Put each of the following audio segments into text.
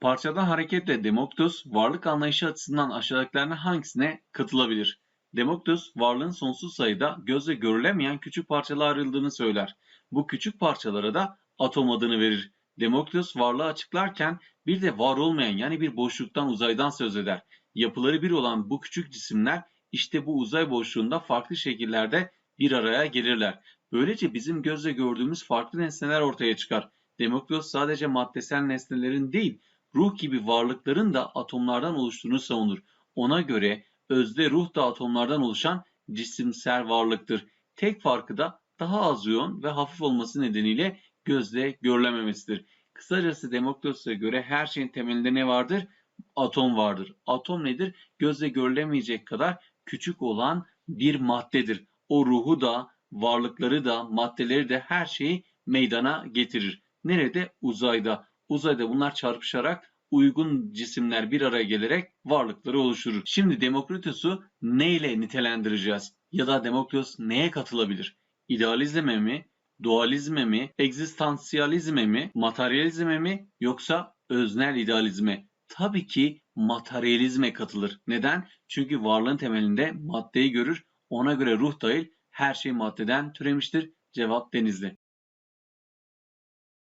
Parçadan hareketle Demokritos, varlık anlayışı açısından aşağıdakilerden hangisine katılabilir? Demokritos, varlığın sonsuz sayıda gözle görülemeyen küçük parçalara ayrıldığını söyler. Bu küçük parçalara da atom adını verir. Demokritos varlığı açıklarken bir de var olmayan yani bir boşluktan uzaydan söz eder. Yapıları bir olan bu küçük cisimler işte bu uzay boşluğunda farklı şekillerde bir araya gelirler. Böylece bizim gözle gördüğümüz farklı nesneler ortaya çıkar. Demokritos sadece maddesel nesnelerin değil, ruh gibi varlıkların da atomlardan oluştuğunu savunur. Ona göre özde ruh da atomlardan oluşan cisimsel varlıktır. Tek farkı da daha az yoğun ve hafif olması nedeniyle gözle görülememesidir. Kısacası Demokritos'a göre her şeyin temelinde ne vardır? Atom vardır. Atom nedir? Gözle görülemeyecek kadar küçük olan bir maddedir. O ruhu da, varlıkları da, maddeleri de her şeyi meydana getirir. Nerede? Uzayda. Uzayda bunlar çarpışarak uygun cisimler bir araya gelerek varlıkları oluşturur. Şimdi Demokritos'u neyle nitelendireceğiz? Ya da Demokritos neye katılabilir? İdealizme mi? Dualizme mi? Egzistansiyalizme mi? Materyalizme mi? Yoksa öznel idealizme? Tabii ki materyalizme katılır. Neden? Çünkü varlığın temelinde maddeyi görür. Ona göre ruh dahil her şey maddeden türemiştir. Cevap denizli.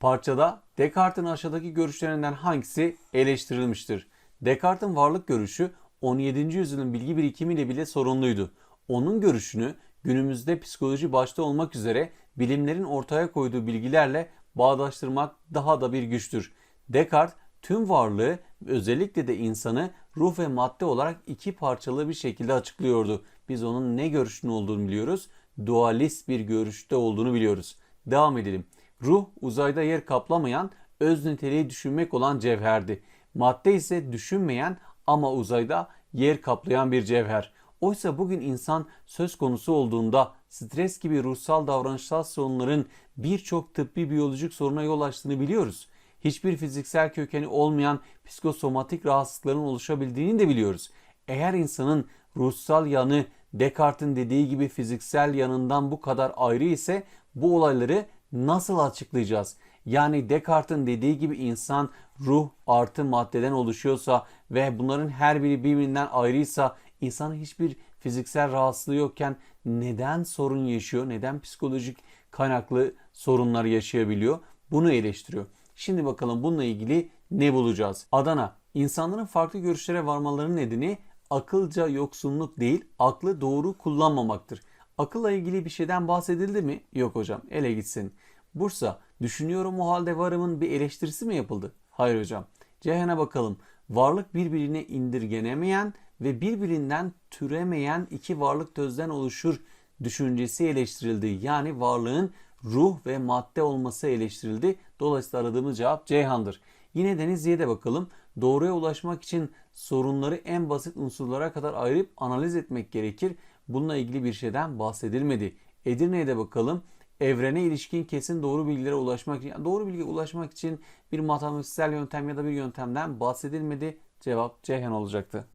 Parçada Descartes'in aşağıdaki görüşlerinden hangisi eleştirilmiştir? Descartes'in varlık görüşü 17. yüzyılın bilgi birikimiyle bile sorunluydu. Onun görüşünü günümüzde psikoloji başta olmak üzere bilimlerin ortaya koyduğu bilgilerle bağdaştırmak daha da bir güçtür. Descartes tüm varlığı özellikle de insanı ruh ve madde olarak iki parçalı bir şekilde açıklıyordu. Biz onun ne görüşünün olduğunu biliyoruz. Dualist bir görüşte olduğunu biliyoruz. Devam edelim. Ruh uzayda yer kaplamayan, öz niteliği düşünmek olan cevherdi. Madde ise düşünmeyen ama uzayda yer kaplayan bir cevher. Oysa bugün insan söz konusu olduğunda stres gibi ruhsal davranışsal sorunların birçok tıbbi biyolojik soruna yol açtığını biliyoruz. Hiçbir fiziksel kökeni olmayan psikosomatik rahatsızlıkların oluşabildiğini de biliyoruz. Eğer insanın ruhsal yanı Descartes'in dediği gibi fiziksel yanından bu kadar ayrı ise bu olayları nasıl açıklayacağız? Yani Descartes'in dediği gibi insan ruh artı maddeden oluşuyorsa ve bunların her biri birbirinden ayrıysa insanın hiçbir fiziksel rahatsızlığı yokken neden sorun yaşıyor? Neden psikolojik kaynaklı sorunlar yaşayabiliyor? Bunu eleştiriyor. Şimdi bakalım bununla ilgili ne bulacağız? Adana, insanların farklı görüşlere varmalarının nedeni akılca yoksunluk değil, aklı doğru kullanmamaktır. Akılla ilgili bir şeyden bahsedildi mi? Yok hocam, ele gitsin. Bursa, düşünüyorum o halde varımın bir eleştirisi mi yapıldı? Hayır hocam. Ceyhan'a bakalım. Varlık birbirine indirgenemeyen ve birbirinden türemeyen iki varlık tözden oluşur düşüncesi eleştirildi. Yani varlığın ruh ve madde olması eleştirildi. Dolayısıyla aradığımız cevap Ceyhan'dır. Yine Denizli'ye de bakalım. Doğruya ulaşmak için sorunları en basit unsurlara kadar ayırıp analiz etmek gerekir. Bununla ilgili bir şeyden bahsedilmedi. Edirne'ye de bakalım. Evrene ilişkin kesin doğru bilgilere ulaşmak için, yani doğru bilgiye ulaşmak için bir matematiksel yöntem ya da bir yöntemden bahsedilmedi. Cevap Ceyhan olacaktı.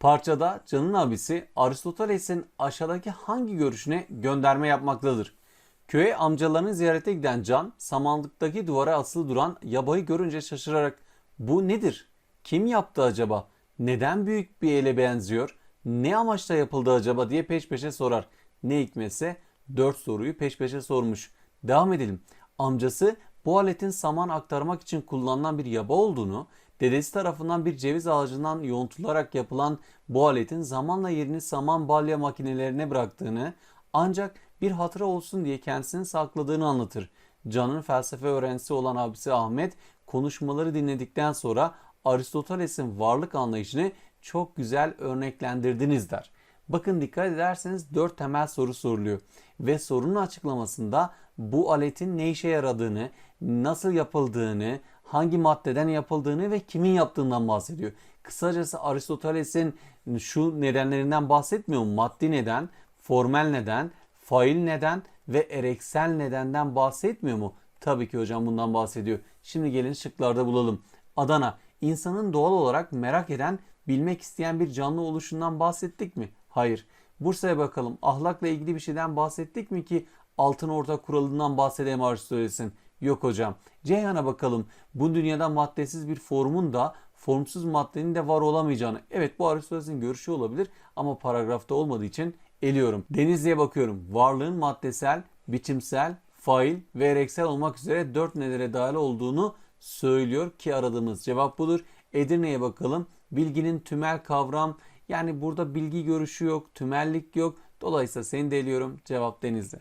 Parçada Can'ın abisi Aristoteles'in aşağıdaki hangi görüşüne gönderme yapmaktadır? Köye amcalarını ziyarete giden Can, samanlıktaki duvara asılı duran yabayı görünce şaşırarak bu nedir? Kim yaptı acaba? Neden büyük bir ele benziyor? Ne amaçla yapıldı acaba diye peş peşe sorar. Ne hikmetse dört soruyu peş peşe sormuş. Devam edelim. Amcası bu aletin saman aktarmak için kullanılan bir yaba olduğunu, dedesi tarafından bir ceviz ağacından yoğuntularak yapılan bu aletin zamanla yerini saman balya makinelerine bıraktığını ancak bir hatıra olsun diye kendisini sakladığını anlatır. Can'ın felsefe öğrencisi olan abisi Ahmet konuşmaları dinledikten sonra Aristoteles'in varlık anlayışını çok güzel örneklendirdiniz der. Bakın dikkat ederseniz dört temel soru soruluyor ve sorunun açıklamasında bu aletin ne işe yaradığını, nasıl yapıldığını, hangi maddeden yapıldığını ve kimin yaptığından bahsediyor. Kısacası Aristoteles'in şu nedenlerinden bahsetmiyor mu? Maddi neden, formel neden, fail neden ve ereksel nedenden bahsetmiyor mu? Tabii ki hocam bundan bahsediyor. Şimdi gelin şıklarda bulalım. Adana, insanın doğal olarak merak eden, bilmek isteyen bir canlı oluşundan bahsettik mi? Hayır. Bursa'ya bakalım. Ahlakla ilgili bir şeyden bahsettik mi ki altın orta kuralından bahsedelim Aristoteles'in? Yok hocam. Ceyhan'a bakalım. Bu dünyada maddesiz bir formun da formsuz maddenin de var olamayacağını. Evet bu Aristoteles'in görüşü olabilir ama paragrafta olmadığı için eliyorum. Denizli'ye bakıyorum. Varlığın maddesel, biçimsel, fail ve ereksel olmak üzere dört nelere dahil olduğunu söylüyor ki aradığımız cevap budur. Edirne'ye bakalım. Bilginin tümel kavram yani burada bilgi görüşü yok, tümellik yok. Dolayısıyla seni de eliyorum. Cevap Denizli.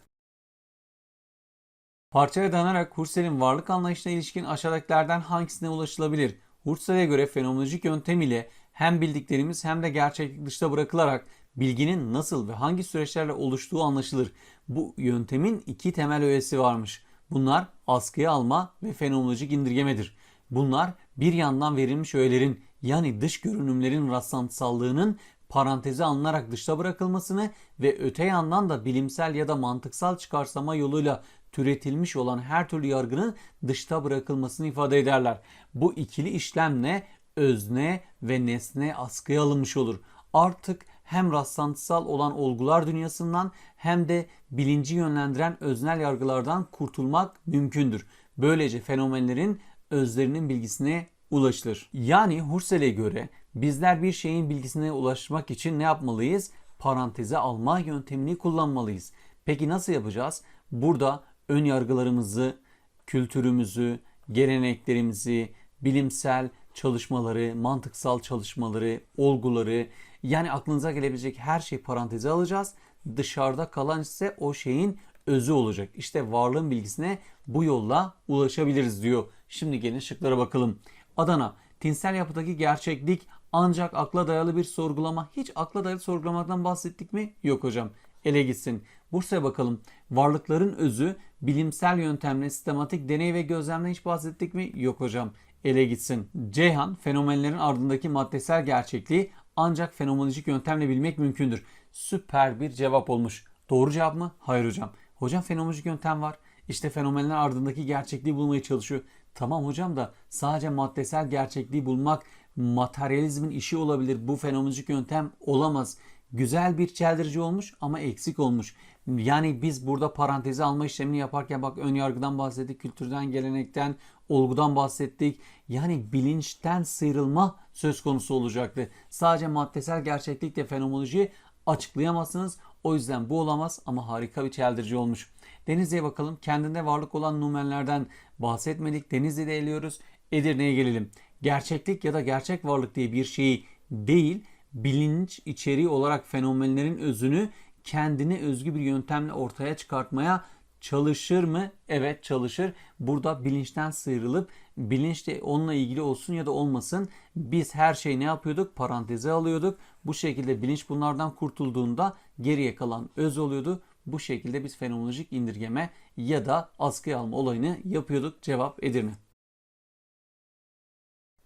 Parçaya dayanarak Husserl'in varlık anlayışına ilişkin aşağıdakilerden hangisine ulaşılabilir? Husserl'e göre fenomenolojik yöntem ile hem bildiklerimiz hem de gerçeklik dışta bırakılarak bilginin nasıl ve hangi süreçlerle oluştuğu anlaşılır. Bu yöntemin iki temel öğesi varmış. Bunlar askıya alma ve fenomenolojik indirgemedir. Bunlar bir yandan verilmiş öğelerin yani dış görünümlerin rastlantısallığının paranteze alınarak dışta bırakılmasını ve öte yandan da bilimsel ya da mantıksal çıkarsama yoluyla türetilmiş olan her türlü yargının dışta bırakılmasını ifade ederler. Bu ikili işlemle özne ve nesne askıya alınmış olur. Artık hem rastlantısal olan olgular dünyasından hem de bilinci yönlendiren öznel yargılardan kurtulmak mümkündür. Böylece fenomenlerin özlerinin bilgisine ulaşılır. Yani Husserl'e göre bizler bir şeyin bilgisine ulaşmak için ne yapmalıyız? Paranteze alma yöntemini kullanmalıyız. Peki nasıl yapacağız? Burada ön yargılarımızı, kültürümüzü, geleneklerimizi, bilimsel çalışmaları, mantıksal çalışmaları, olguları yani aklınıza gelebilecek her şeyi paranteze alacağız. Dışarıda kalan ise o şeyin özü olacak. İşte varlığın bilgisine bu yolla ulaşabiliriz diyor. Şimdi gelin şıklara bakalım. Adana, tinsel yapıdaki gerçeklik ancak akla dayalı bir sorgulama. Hiç akla dayalı sorgulamadan bahsettik mi? Yok hocam. Ele gitsin. Bursa'ya bakalım. Varlıkların özü bilimsel yöntemle sistematik deney ve gözlemle hiç bahsettik mi? Yok hocam. Ele gitsin. Ceyhan, fenomenlerin ardındaki maddesel gerçekliği ancak fenomenolojik yöntemle bilmek mümkündür. Süper bir cevap olmuş. Doğru cevap mı? Hayır hocam. Hocam fenomenolojik yöntem var. İşte fenomenler ardındaki gerçekliği bulmaya çalışıyor. Tamam hocam da sadece maddesel gerçekliği bulmak materyalizmin işi olabilir. Bu fenomenolojik yöntem olamaz. Güzel bir çeldirici olmuş ama eksik olmuş. Yani biz burada parantezi alma işlemini yaparken bak ön yargıdan bahsettik, kültürden, gelenekten, olgudan bahsettik. Yani bilinçten sıyrılma söz konusu olacaktı. Sadece maddesel gerçeklikle fenomenolojiyi açıklayamazsınız. O yüzden bu olamaz ama harika bir çeldirici olmuş. Denizli'ye bakalım. Kendinde varlık olan numenlerden bahsetmedik. Denizli'de eliyoruz. Edirne'ye gelelim. Gerçeklik ya da gerçek varlık diye bir şeyi değil, bilinç içeriği olarak fenomenlerin özünü kendine özgü bir yöntemle ortaya çıkartmaya çalışır mı? Evet çalışır. Burada bilinçten sıyrılıp bilinç de onunla ilgili olsun ya da olmasın biz her şeyi ne yapıyorduk? Paranteze alıyorduk. Bu şekilde bilinç bunlardan kurtulduğunda geriye kalan öz oluyordu. Bu şekilde biz fenomenolojik indirgeme ya da askıya alma olayını yapıyorduk. Cevap Edirne.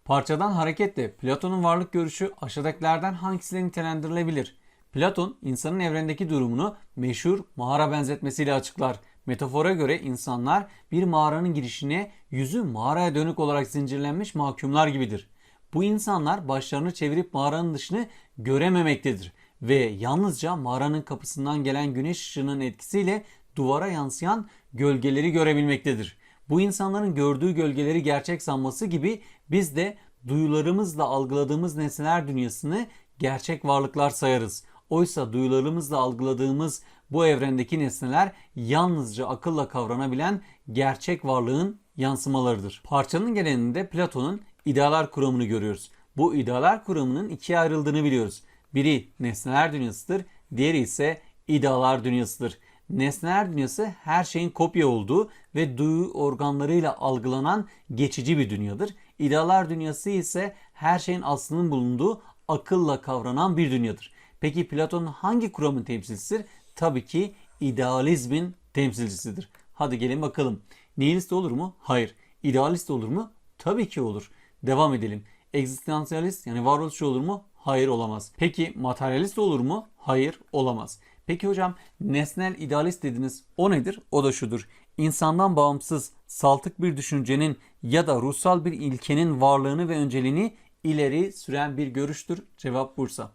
Parçadan hareketle Platon'un varlık görüşü aşağıdakilerden hangisiyle nitelendirilebilir? Platon insanın evrendeki durumunu meşhur mağara benzetmesiyle açıklar. Metafora göre insanlar bir mağaranın girişine yüzü mağaraya dönük olarak zincirlenmiş mahkumlar gibidir. Bu insanlar başlarını çevirip mağaranın dışını görememektedir ve yalnızca mağaranın kapısından gelen güneş ışığının etkisiyle duvara yansıyan gölgeleri görebilmektedir. Bu insanların gördüğü gölgeleri gerçek sanması gibi biz de duyularımızla algıladığımız nesneler dünyasını gerçek varlıklar sayarız. Oysa duyularımızla algıladığımız bu evrendeki nesneler yalnızca akılla kavranabilen gerçek varlığın yansımalarıdır. Parçanın geleninde Platon'un idealar kuramını görüyoruz. Bu idealar kuramının ikiye ayrıldığını biliyoruz. Biri nesneler dünyasıdır, diğeri ise idealar dünyasıdır. Nesneler dünyası her şeyin kopya olduğu ve duyu organlarıyla algılanan geçici bir dünyadır. İdealar dünyası ise her şeyin aslının bulunduğu akılla kavranan bir dünyadır. Peki Platon hangi kuramın temsilcisidir? Tabii ki idealizmin temsilcisidir. Hadi gelin bakalım. Nihilist olur mu? Hayır. İdealist olur mu? Tabii ki olur. Devam edelim. Egzistansiyalist yani varoluşçu olur mu? Hayır olamaz. Peki materyalist olur mu? Hayır olamaz. Peki hocam nesnel idealist dediniz. O nedir? O da şudur. İnsandan bağımsız, saltık bir düşüncenin ya da ruhsal bir ilkenin varlığını ve önceliğini ileri süren bir görüştür. Cevap Bursa.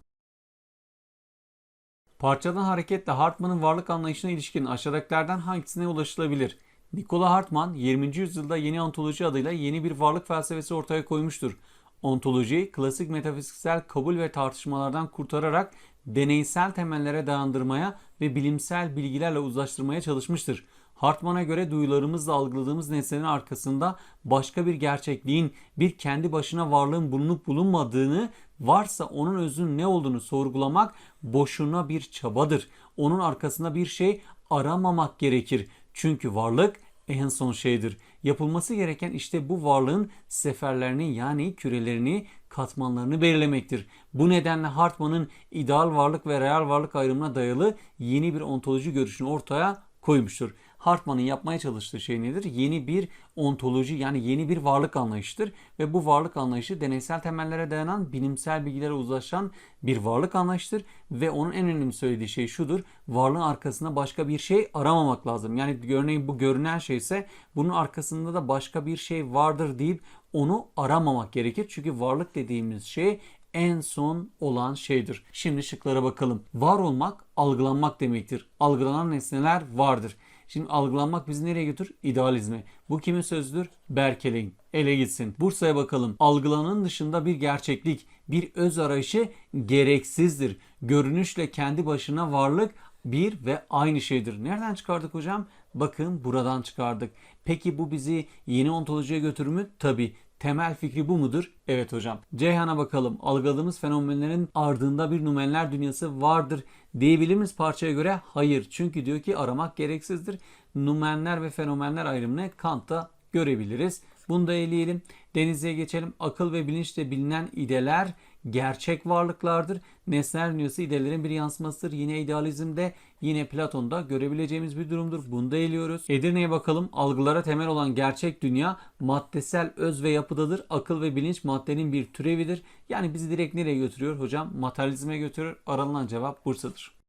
Parçadan hareketle Hartman'ın varlık anlayışına ilişkin aşağıdakilerden hangisine ulaşılabilir? Nikola Hartman 20. yüzyılda yeni ontoloji adıyla yeni bir varlık felsefesi ortaya koymuştur. Ontolojiyi klasik metafiziksel kabul ve tartışmalardan kurtararak deneysel temellere dayandırmaya ve bilimsel bilgilerle uzlaştırmaya çalışmıştır. Hartman'a göre duyularımızla algıladığımız nesnenin arkasında başka bir gerçekliğin, bir kendi başına varlığın bulunup bulunmadığını, varsa onun özünün ne olduğunu sorgulamak boşuna bir çabadır. Onun arkasında bir şey aramamak gerekir. Çünkü varlık en son şeydir. Yapılması gereken işte bu varlığın seferlerini yani kürelerini, katmanlarını belirlemektir. Bu nedenle Hartman'ın ideal varlık ve real varlık ayrımına dayalı yeni bir ontoloji görüşünü ortaya koymuştur. Hartman'ın yapmaya çalıştığı şey nedir? Yeni bir ontoloji yani yeni bir varlık anlayışıdır ve bu varlık anlayışı deneysel temellere dayanan bilimsel bilgilere uzlaşan bir varlık anlayışıdır ve onun en önemli söylediği şey şudur. Varlığın arkasında başka bir şey aramamak lazım. Yani örneğin bu görünen şey ise bunun arkasında da başka bir şey vardır deyip onu aramamak gerekir. Çünkü varlık dediğimiz şey en son olan şeydir. Şimdi şıklara bakalım. Var olmak algılanmak demektir. Algılanan nesneler vardır. Şimdi algılanmak bizi nereye götür? İdealizme. Bu kimin sözüdür? Berkeley'in. Ele gitsin. Bursa'ya bakalım. Algılanın dışında bir gerçeklik, bir öz arayışı gereksizdir. Görünüşle kendi başına varlık bir ve aynı şeydir. Nereden çıkardık hocam? Bakın buradan çıkardık. Peki bu bizi yeni ontolojiye götürür mü? Tabii. Temel fikri bu mudur? Evet hocam. Ceyhan'a bakalım. Algıladığımız fenomenlerin ardında bir numenler dünyası vardır diyebilir miyiz parçaya göre? Hayır. Çünkü diyor ki aramak gereksizdir. Numenler ve fenomenler ayrımını Kant'ta görebiliriz. Bunu da eleyelim. Denizli'ye geçelim. Akıl ve bilinçle bilinen ideler gerçek varlıklardır. Nesnel dünyası idelerin bir yansımasıdır. Yine idealizmde yine Platon'da görebileceğimiz bir durumdur. Bunu da eliyoruz. Edirne'ye bakalım. Algılara temel olan gerçek dünya maddesel öz ve yapıdadır. Akıl ve bilinç maddenin bir türevidir. Yani bizi direkt nereye götürüyor hocam? Materyalizme götürür. Aralılan cevap Bursa'dır.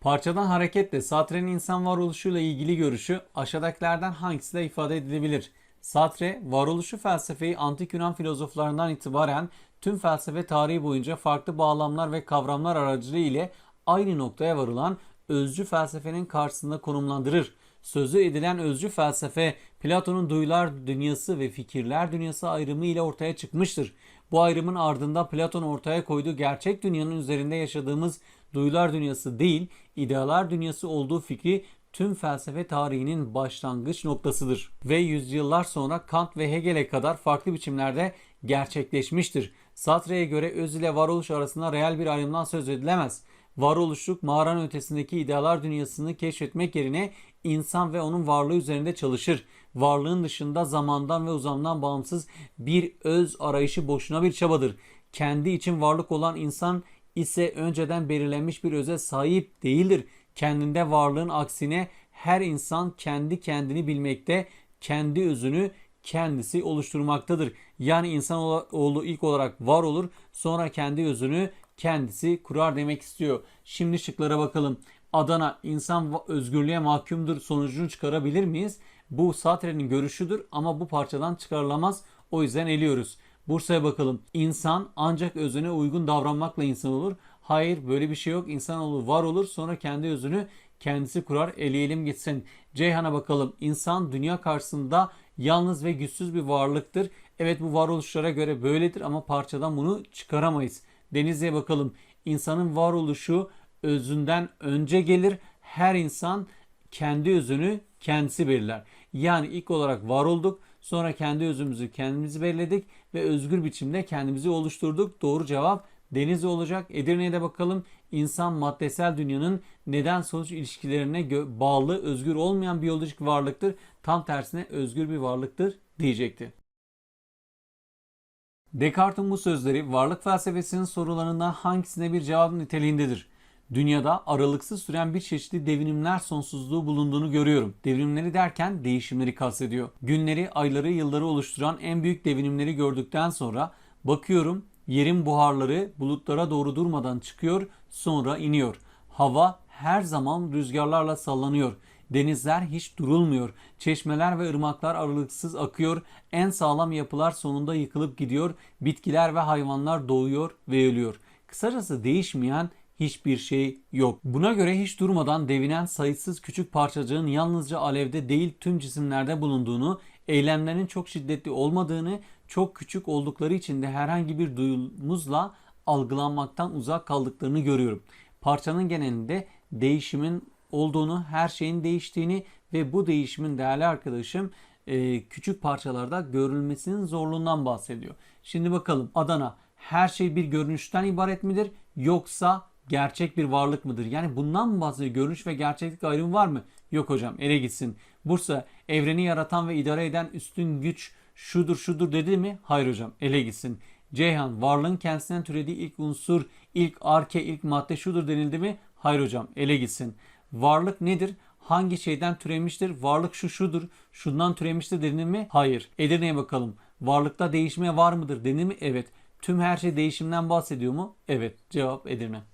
Parçadan hareketle Sartre'nin insan varoluşuyla ilgili görüşü aşağıdakilerden hangisiyle ifade edilebilir? Sartre, varoluşu felsefeyi antik Yunan filozoflarından itibaren tüm felsefe tarihi boyunca farklı bağlamlar ve kavramlar aracılığı ile aynı noktaya varılan özcü felsefenin karşısında konumlandırır. Sözü edilen özcü felsefe Platon'un duyular dünyası ve fikirler dünyası ayrımı ile ortaya çıkmıştır. Bu ayrımın ardında Platon ortaya koyduğu gerçek dünyanın üzerinde yaşadığımız duyular dünyası değil, idealar dünyası olduğu fikri tüm felsefe tarihinin başlangıç noktasıdır ve yüzyıllar sonra Kant ve Hegel'e kadar farklı biçimlerde gerçekleşmiştir. Sartre'ye göre öz ile varoluş arasında reel bir ayrımdan söz edilemez. Varoluşluk mağaranın ötesindeki idealar dünyasını keşfetmek yerine insan ve onun varlığı üzerinde çalışır. Varlığın dışında zamandan ve uzamdan bağımsız bir öz arayışı boşuna bir çabadır. Kendi için varlık olan insan ise önceden belirlenmiş bir öze sahip değildir. Kendinde varlığın aksine her insan kendi kendini bilmekte, kendi özünü kendisi oluşturmaktadır. Yani insan oğlu ilk olarak var olur, sonra kendi özünü kendisi kurar demek istiyor. Şimdi şıklara bakalım. Adana insan özgürlüğe mahkumdur sonucunu çıkarabilir miyiz? Bu Sartre'nin görüşüdür ama bu parçadan çıkarılamaz. O yüzden eliyoruz. Bursa'ya bakalım. İnsan ancak özüne uygun davranmakla insan olur. Hayır böyle bir şey yok. İnsanoğlu var olur sonra kendi özünü kendisi kurar. Eleyelim gitsin. Ceyhan'a bakalım. İnsan dünya karşısında yalnız ve güçsüz bir varlıktır. Evet bu varoluşlara göre böyledir ama parçadan bunu çıkaramayız. Denizli'ye bakalım. İnsanın varoluşu özünden önce gelir. Her insan kendi özünü kendisi belirler. Yani ilk olarak var olduk. Sonra kendi özümüzü kendimizi belirledik ve özgür biçimde kendimizi oluşturduk. Doğru cevap Denizli olacak. Edirne'ye de bakalım. İnsan maddesel dünyanın neden sonuç ilişkilerine bağlı, özgür olmayan biyolojik varlıktır. Tam tersine özgür bir varlıktır diyecekti. Descartes'in bu sözleri varlık felsefesinin sorularından hangisine bir cevap niteliğindedir? Dünyada aralıksız süren bir çeşitli devinimler sonsuzluğu bulunduğunu görüyorum. Devrimleri derken değişimleri kastediyor. Günleri, ayları, yılları oluşturan en büyük devinimleri gördükten sonra bakıyorum yerin buharları bulutlara doğru durmadan çıkıyor, sonra iniyor. Hava her zaman rüzgarlarla sallanıyor. Denizler hiç durulmuyor. Çeşmeler ve ırmaklar aralıksız akıyor. En sağlam yapılar sonunda yıkılıp gidiyor. Bitkiler ve hayvanlar doğuyor ve ölüyor. Kısacası değişmeyen hiçbir şey yok. Buna göre hiç durmadan devinen sayısız küçük parçacığın yalnızca alevde değil tüm cisimlerde bulunduğunu, eylemlerin çok şiddetli olmadığını, çok küçük oldukları için de herhangi bir duyumuzla algılanmaktan uzak kaldıklarını görüyorum. Parçanın genelinde değişimin olduğunu, her şeyin değiştiğini ve bu değişimin değerli arkadaşım e, küçük parçalarda görülmesinin zorluğundan bahsediyor. Şimdi bakalım Adana her şey bir görünüşten ibaret midir yoksa gerçek bir varlık mıdır? Yani bundan mı bahsediyor? Görünüş ve gerçeklik ayrımı var mı? Yok hocam ele gitsin. Bursa evreni yaratan ve idare eden üstün güç şudur şudur dedi mi? Hayır hocam ele gitsin. Ceyhan varlığın kendisinden türediği ilk unsur, ilk arke, ilk madde şudur denildi mi? Hayır hocam ele gitsin. Varlık nedir? Hangi şeyden türemiştir? Varlık şu şudur, şundan türemiştir denildi mi? Hayır. Edirne'ye bakalım. Varlıkta değişme var mıdır denildi mi? Evet. Tüm her şey değişimden bahsediyor mu? Evet. Cevap Edirne.